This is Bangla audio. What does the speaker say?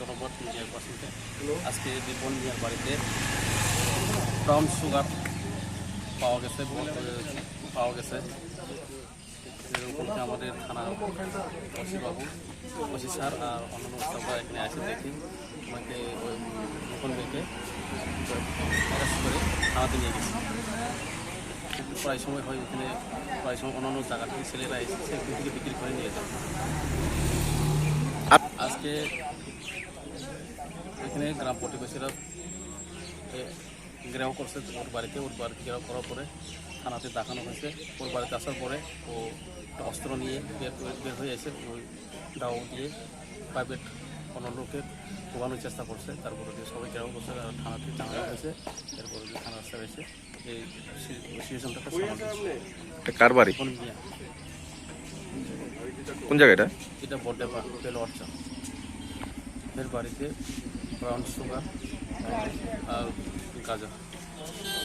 ধন্যবাদ মিডিয়ার পার্সনকে আজকে দীপন মিয়ার বাড়িতে ব্রাউন সুগার পাওয়া গেছে পাওয়া গেছে। আমাদের থানা ওসিবাবু ওসি স্যার আর অন্যান্য স্টাফরা এখানে এসে দেখি। আমাকে ওই দীপন মিয়াকে অ্যারেস্ট করে থানাতে নিয়ে গেছে। প্রায় সময় হয় ওখানে প্রায় সময় অন্যান্য জায়গা থেকে ছেলেরা এসে সেখান থেকে বিক্রি করে নিয়ে যায়। আজকে গ্রাম প্রতিবেশীরা ঘেরাও করছে ওর বাড়িতে ওর বাড়িতে ঘেরাও করার পরে থানাতে দেখানো হয়েছে। ওর বাড়িতে আসার পরে ও একটা অস্ত্র নিয়ে বের বের হয়ে এসে ওই দাও দিয়ে প্রাইভেট কোনো লোকের ঢোকানোর চেষ্টা করছে। তারপরে দিয়ে সবাই ঘেরাও করছে থানাতে জানানো হয়েছে। এরপরে দিয়ে থানা স্যার এসে এই করছে কার বাড়ি? কোন জায়গাটা এটা? বড্ডে পেল অর্চা এর বাড়িতে ব্রাউন সুগার আর গাজা